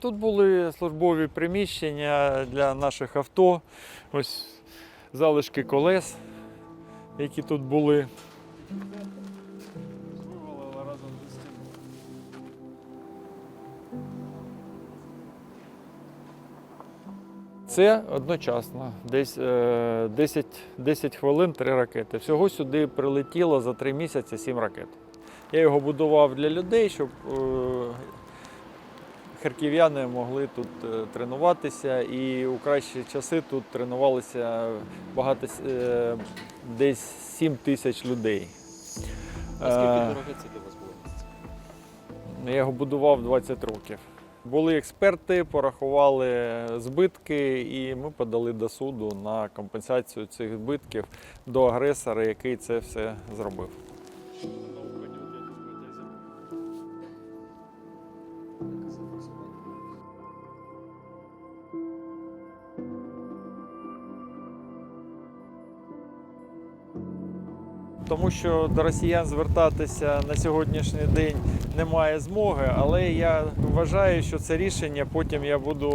Тут були службові приміщення для наших авто. Ось залишки колес, які тут були. Вивалило разом зі. Це одночасно, десь е, 10, 10 хвилин, 3 ракети. Всього сюди прилетіло за 3 місяці 7 ракет. Я його будував для людей, щоб е, харків'яни могли тут е, тренуватися, і у кращі часи тут тренувалися багато е, десь 7 тисяч людей. А скільки Е, дороги це для вас було я його будував 20 років. Були експерти, порахували збитки, і ми подали до суду на компенсацію цих збитків до агресора, який це все зробив. Тому що до росіян звертатися на сьогоднішній день немає змоги, але я вважаю, що це рішення потім я буду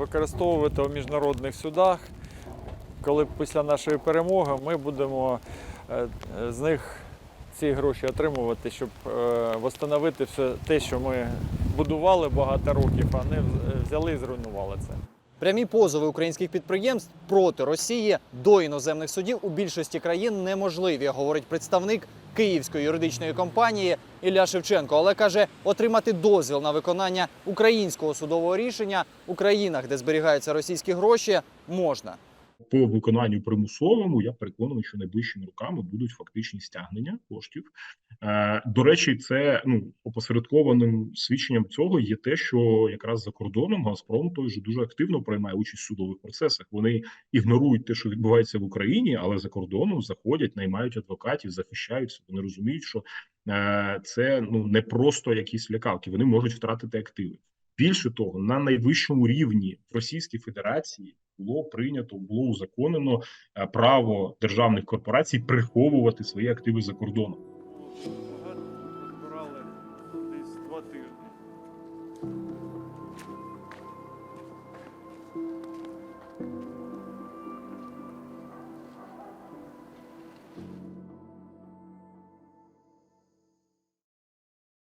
використовувати у міжнародних судах. Коли після нашої перемоги ми будемо е, з них ці гроші отримувати, щоб е, восстановити все те, що ми будували багато років, а не взяли і зруйнували це. Прямі позови українських підприємств проти Росії до іноземних судів у більшості країн неможливі, говорить представник київської юридичної компанії Ілля Шевченко. Але каже, отримати дозвіл на виконання українського судового рішення у країнах, де зберігаються російські гроші, можна. По виконанню примусовому, я переконаний, що найближчими роками будуть фактичні стягнення коштів. Е, До речі, це ну опосередкованим свідченням цього є те, що якраз за кордоном Газпром той же дуже активно приймає участь в судових процесах. Вони ігнорують те, що відбувається в Україні, але за кордоном заходять, наймають адвокатів, захищаються. Вони розуміють, що е, це ну не просто якісь лякалки. Вони можуть втратити активи. Більше того, на найвищому рівні в Російській Федерації було прийнято, було узаконено е, право державних корпорацій приховувати свої активи за кордоном. Брали десь два тижні.